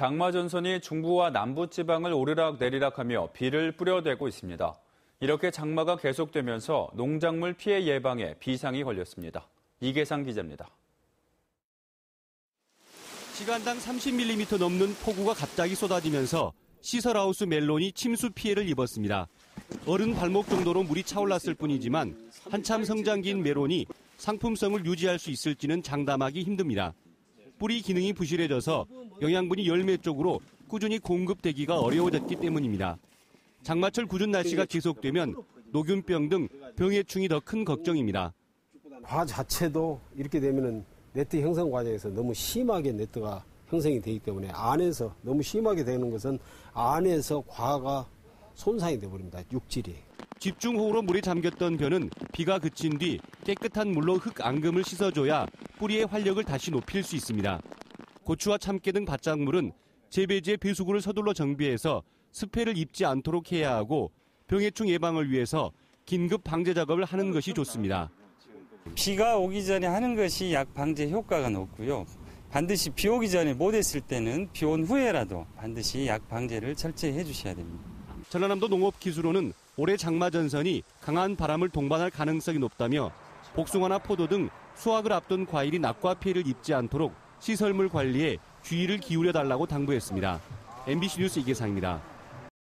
장마 전선이 중부와 남부 지방을 오르락 내리락하며 비를 뿌려대고 있습니다. 이렇게 장마가 계속되면서 농작물 피해 예방에 비상이 걸렸습니다. 이계상 기자입니다. 시간당 30mm 넘는 폭우가 갑자기 쏟아지면서 시설하우스 멜론이 침수 피해를 입었습니다. 어른 발목 정도로 물이 차올랐을 뿐이지만 한참 성장기인 메론이 상품성을 유지할 수 있을지는 장담하기 힘듭니다. 뿌리 기능이 부실해져서 영양분이 열매 쪽으로 꾸준히 공급되기가 어려워졌기 때문입니다. 장마철 궂은 날씨가 계속되면 녹균병 등 병해충이 더 큰 걱정입니다. 과 자체도 이렇게 되면은 네트 형성 과정에서 너무 심하게 네트가 형성이 되기 때문에 안에서 너무 심하게 되는 것은 안에서 과가 손상이 되어버립니다. 육질이. 집중호우로 물에 잠겼던 벼는 비가 그친 뒤 깨끗한 물로 흙 앙금을 씻어줘야 뿌리의 활력을 다시 높일 수 있습니다. 고추와 참깨 등 밭작물은 재배지에 배수구를 서둘러 정비해서 습해를 입지 않도록 해야 하고 병해충 예방을 위해서 긴급 방제 작업을 하는 것이 좋습니다. 비가 오기 전에 하는 것이 약 방제 효과가 높고요. 반드시 비 오기 전에 못했을 때는 비 온 후에라도 반드시 약 방제를 철저히 해주셔야 됩니다. 전라남도 농업기술원은 올해 장마 전선이 강한 바람을 동반할 가능성이 높다며 복숭아나 포도 등 수확을 앞둔 과일이 낙과 피해를 입지 않도록 시설물 관리에 주의를 기울여 달라고 당부했습니다. MBC 뉴스 이계상입니다.